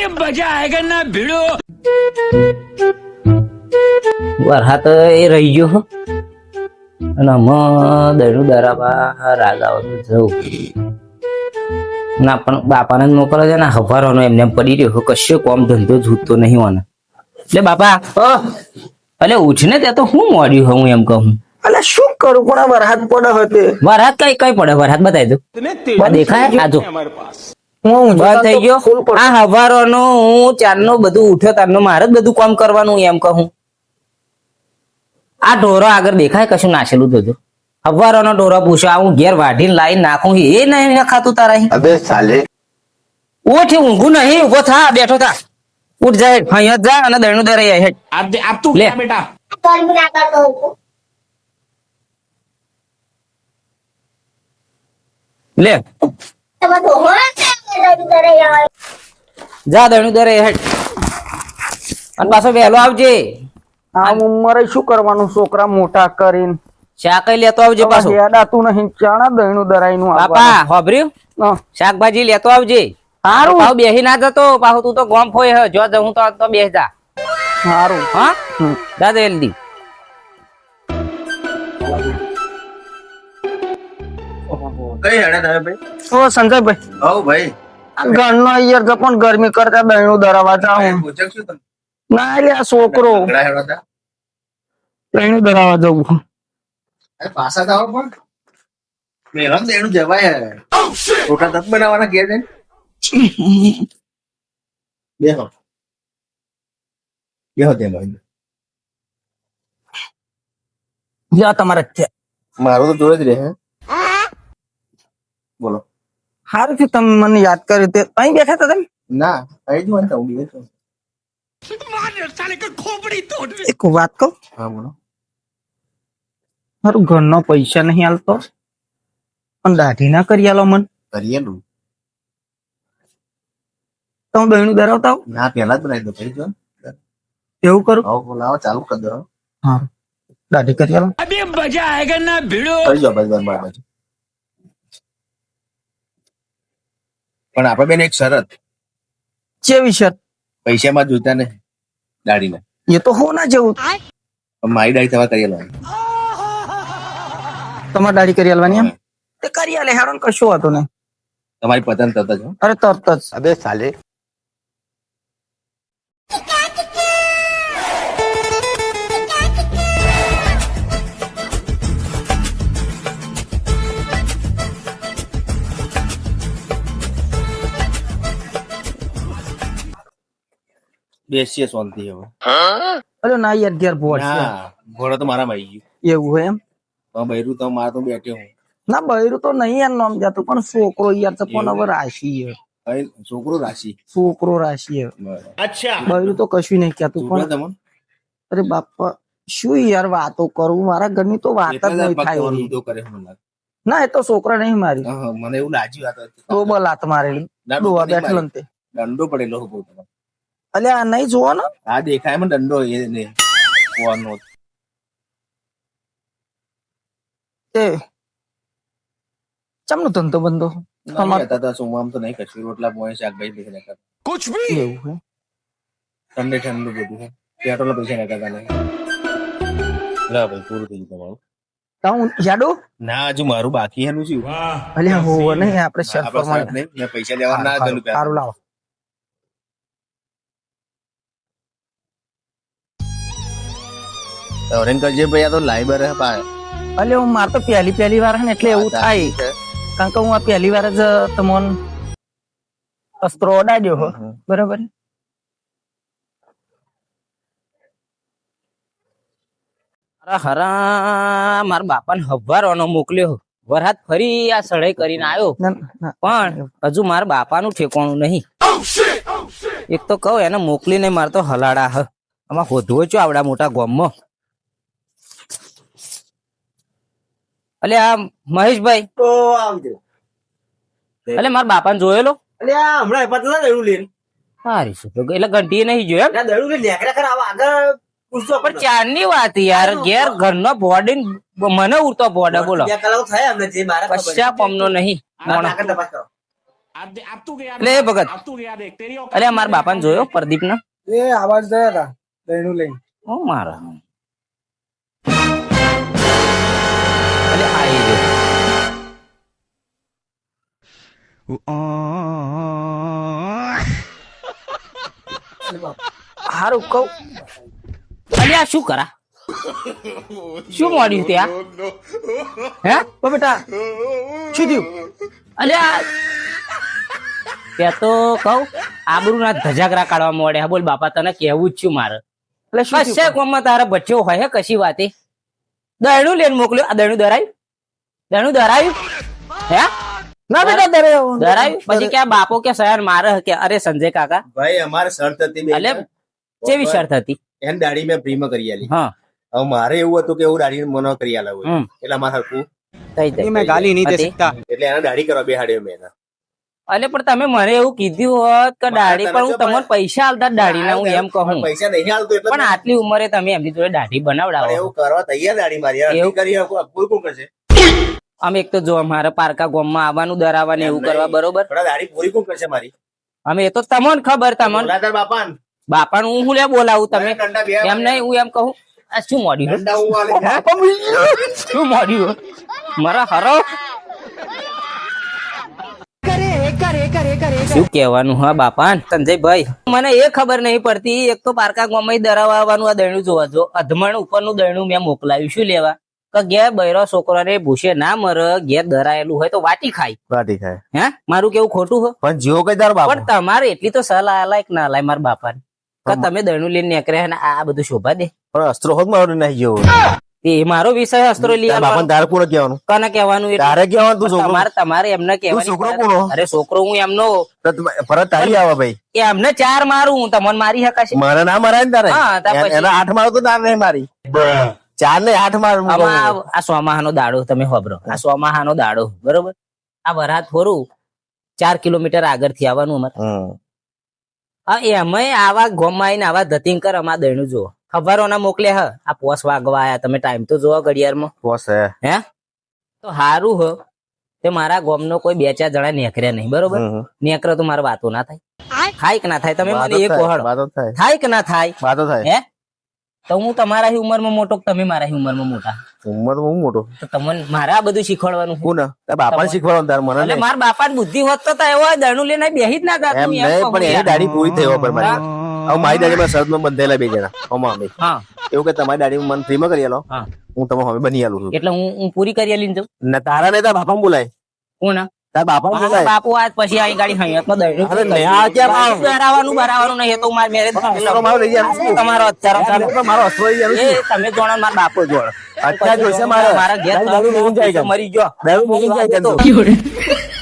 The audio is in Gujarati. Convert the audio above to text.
अभी मजा आएगा ना भिड़ो વરસાદ એ રહી ગયો હો. અને આમાં દયનું દરાબા રાગ આવે તો જવું ના પણ બાપાને જ મોકલે છે ને હવારવાનો એમને એમ પડી રહ્યો કશો કોમ ધંધો જૂતો નહીં મને એટલે બાપા એટલે ઉઠ ને ત્યાં તો હું મોડ્યું હું એમ કહું અલે શું કરું પણ આ વરસાદ પડે હતી વરસાદ કઈ કઈ પડે વરસાદ બતાવી દો આ દેખાય આ જો હું ઊંઘતો બંધ થઈ ગયો? આ નો હું ચારનો બધું ઉઠ્યો તારનો મારે બધું કામ કરવાનું એમ કહું. આ ઢોરો આગળ દેખાય કશું નાશેલું જોજો નો ઢોરો પૂછ્યો હું ઘેર વાઢીને લાવી નાખું? એ નહીં નખાતું તારા અબે ઊંઘું નહીં ઊભો થા બેઠો થા. ઉઠ જાય અહીંયા અને દરણું દરે હેઠ. આપ તું લે. બેટા. લે. જા દણું દરે હેડ. અને પાછો વહેલો આવજે. આ ઉંમરે શું કરવાનું? છોકરા મોટા કરીને. શાક લેતો આવજે પાછો. હેડાતું નહીં ચાણા દહીનું દરાઈનું બાપા હોભર્યું? શાકભાજી લેતો આવજે. સારું પાછો બેહી ના જતો પાછો તું તો ગોમ ફોય હે. જો હું તો તો બેસ જા. સારું હા? જા જલ્દી. કઈ હેડે તમે ભાઈ? ઓ સંજયભાઈ. હવ ભાઈ. ઘરનો યાર તો પણ ગરમી કરતા બહેનો જાઉં પૂછક ના એટલે આ છોકરો. બહેનો દરાવા જવું પાછા તો આવો પણ જવાય બનાવવાના ઘેર જઈને. બેહો. બેહો તે ભાઈ જા તમારે મારું તો જોડે જ રહે બોલો. સારું છે તમે મને યાદ કર્યું તે. અહીં બેઠા હતા તમે? ના અહીં જ મને ઉડી ગયો એક વાત કહું? હા બોલો. મારું ઘરનો પૈસા નહીં હાલતો પણ દાઢી ના કરી આલો મન. કરીએલું તમે બહેનું ડરાવતા ના પેલા જ બનાવી દો કરી જો એવું કરું? આવો બોલાવો ચાલુ કરી દો. હા. દાઢી કરી આલો. અબે મજા આયેગા ના ભીડો. કરી જો બસ બસ. પણ આપણે બેન એક શરત. જે શરત? પૈસામાં જોતા ને દાઢીને એ તો હો ના જેવું મારી દાઢી થવા કરી લેવાની તમારે દાઢી કરી લેવાની એમ? તે કરી લે હેરોન ને કશું હતું નહીં. તમારી પતંગ તરત જ અરે તરત જ. અબે સાલે. બેસીએ શાંતિ હવે. અરે ના યાર ઘેર ભોળ છે. તો મારા ભાઈ. ગયું એવું એમ? તો બૈરું તો મારે તો બેઠે હું. ના બૈરું તો નહીં યાર નામ જાતું પણ છોકરો યાર તો પણ હવે રાશિ છોકરો રાશિ. છોકરો રાશિ અચ્છા. બૈરું તો કશું નહીં કહેતું પણ અરે બાપા શું યાર વાતો કરું? મારા ઘરની તો વાત જ નહીં થાય ના એ તો છોકરા નહીં મારી. મને એવું લાજી વાત તો. બોલાત હાથ મારેલી. બેઠેલો તે. દંડો પડેલો હતો અલ્યા આ નહીં જોવાનો? આ દેખાય મને દંડો એને જોવાનો તે ચમનો ધંધો બંધો? તમારે હતા આમ તો નહીં કશું રોટલા મોય શાકભાજી દેખી નાખતા કુછ ભી! એવું હે? ઠંડે ઠંડુ બધું હે. પેટ્રોલ પૈસા નાખતા નહીં લા ભાઈ પૂરું થઈ ગયું તમારું. તાઉન યાડો ના હજુ મારું બાકી હેનું છે અલ્યા હોવ નહીં આપણે શરફ પ્રમાણે પૈસા લેવા ના ચાલુ સારું લાવો. કરજે ભાઈ આ તો લાઈબર હે પા અલ્યા હું માર તો પહેલી પહેલી વાર હે ને એટલે એવું થાય. કારણ કે હું આ પહેલી વાર જ તમોન અસ્ત્રો ઓડાડ્યો હો. બરાબર અરે હરા મારા બાપાને હવારવાનો મોકલ્યો વરસાદ ફરી આ સળાઈ કરીને આવ્યો. પણ હજુ મારા બાપાનું ઠેકોણું નહીં. એક તો કહું એને મોકલીને મારે તો હલાડા હ. આમાં હોધવો છો આવડા મોટા ગોમમાં? અલે આ મહેશભાઈ. તો આવજો અલે મારા બાપાને જોયેલો? અલ્યા હમણાં પતલા ના દડું લઈને. સારી છે તો એટલે ઘંટીએ નહીં જોયો એમ? ના દડું લઈને નેકરા કર આવા આગળ પૂછતો પણ ચારની વાત યાર ઘેર ઘરનો બોડી મને ઉડતો બોડે બોલો. બે કલાક થયા અમને જે મારા ખબર પમનો નહીં એટલે એ ભગત. અરે મારા બાપાને જોયો પ્રદીપ ને એ આવાજ ગયા હતા દહીનું લઈને. ઓ મારા. હારું કહું. અલે આ શું કરા? શું મળ્યું ત્યાં? હે? ઓ બેટા શું થયું? અલે ત્યાં તો કહું આબરૂ ના ધજાગરા કાઢવા મળે. હા બોલ બાપા તને કેવું જ છું મારે. એટલે શું છે કોમમાં તારા બચ્ચો હોય હે કશી વાતે? દયણું લેન મોકલ્યું. આ દયણું દરાયું? દયણું દરાયું? હે? ના બેટા ડરાયો ડરાયું પછી કે બાપો કે સર મારે કે અરે સંજય કાકા. ભાઈ અમારે શરત હતી એટલે કેવી શરત હતી? એમ દાડી મેં પ્રીમ કરી આલી. હા. હવે મારે એવું હતું કે એવું દાડી મન કરી આલા હોય. એટલે મારે હરકું થઈ જાય. મેં ગાલી નહીં દે શકતા. એટલે એને દાડી કરવા બેહાડ્યો મેં અલે પણ તમે મને એવું કીધું હોત કે દાડી પણ હું તમને પૈસા આલતા દાડી ના હું એમ કહું. પૈસા નહીં આલતો એટલે પણ આટલી ઉંમરે તમે એમની જોડે દાઢી બનાવડાવો. એવું કરવા તૈયાર દાડી મારી એવું કરી કોઈ કરશે? અમે એક તો જો મારે પારકા ગામમાં આવવાનું દરાવવાનું એવું કરવા બરોબર. દાઢી પૂરી કોણ કરશે મારી? અમે એ તો તમને ખબર તમને. બોલા બાપાન. બાપા હું હું લે બોલાવું તમે? એમ નહીં હું એમ કહું. આ શું મોડ્યું. શું મોડ્યું? મારા હરો. શું કહેવાનું હા બાપા સંજયભાઈ મને એ ખબર નહીં પડતી. એક તો પારકા ગામમાં દરાવા આવવાનું આ દયણું જોવા જો. અધમણ ઉપરનું દયણું મેં મોકલાવ્યું શું લેવા? કે ઘેર બૈરો છોકરાને ભૂસે ના મરે ઘેર ધરાયેલું હોય તો વાટી ખાય. વાટી ખાય. હે? મારું કેવું ખોટું હો? પણ જીવો કઈ તાર બાપા. પણ તમારે એટલી તો સલાહ લાયક ના લાય મારા બાપાને. કે તમે દણું લઈને નીકળે ને આ બધું શોભા દે. પણ અસ્ત્રો હોત મારો નહીં જેવો. એ મારો વિષય અસ્ત્રો લઈ આવવાનો. તારે કોને કહેવાનું? કોને કહેવાનું તારે કહેવાનું તું છોકરો? તમારે તમારે એમને તું છોકરો ફરજ. કોનો? અરે છોકરો હું એમનો. પરત તારી આવે ભાઈ. એમને ચાર મારું હું તમને મારી હકાશે. મારે ના મરાય ને તારે. એના આઠ મારું તો તારે નહીં મારી. ચાર ને આઠ. આમાં આ- સોમાહા નો દાડો તમે હોબરો આ સોમાહાનો દાડો. બરોબર? આ વરાત થોરું ચાર કિલોમીટર આગળથી આવવાનું અમારે. એમાં આવા ગોમમાં આવીને આવા ધતિંકર અમાર દયણું જુઓ. ખબરો ના મોકલે હ. આ પોસ વાગવા આયા. તમે ટાઈમ તો જોવો ઘડિયાળમાં. પોસ હે. હે? તો હારું હ. તે મારા ગોમનો કોઈ બે ચાર જણા નેકર્યા નહીં. બરોબર? નેકરો તો મારા વાતો ના થાય. થાય કે ના થાય. તમે મને એ થાય. થાય. કે ના થાય. વાતો થાય. હે? તો હું તમારા ઉંમરમાં મોટો તમે મારા ઉંમરમાં મોટા? ઉંમર હું મોટો? તો તમને મારે આ બધું શીખવાડવાનું. કોણ તારા શીખવાડવાનું તાર મને એટલે. મારા બાપાની બુદ્ધિ હોત તો એવો દણું લઈને બેહી જ ના જાત એમ નહીં પણ એની દાઢી પૂરી થઈ પર મારી. હવે મારી દાડી માં શરતમાં બંધેલા બે જણા. હમણાં અમે. હા. એવું કે તમારી દાઢી મને ફ્રીમાં કરી આલો. હા. તમે હવે બની આલું છું. એટલે હું હું પૂરી કરી લઈને જાઉં? ને તારા ને તારા બાપા બોલાય. કોણ તારા બાપા બોલાય બાપુ આજ પછી અહીં ગાડી હૈયતમાં દઈ અરે નહીં, આ કે? બરાવાનું બરાવાનું નહીં તો માર મારો લઈ જાય? તમારો અત્યારો ચાલુ. તો મારો અસ્ત્રો લઈ જાય એ તમે જોડો માર બાપો જોણ અત્યારે જોશે મારે. મારા ઘેર દારૂ? મરી ગયો. દારૂ મરી જાય તું?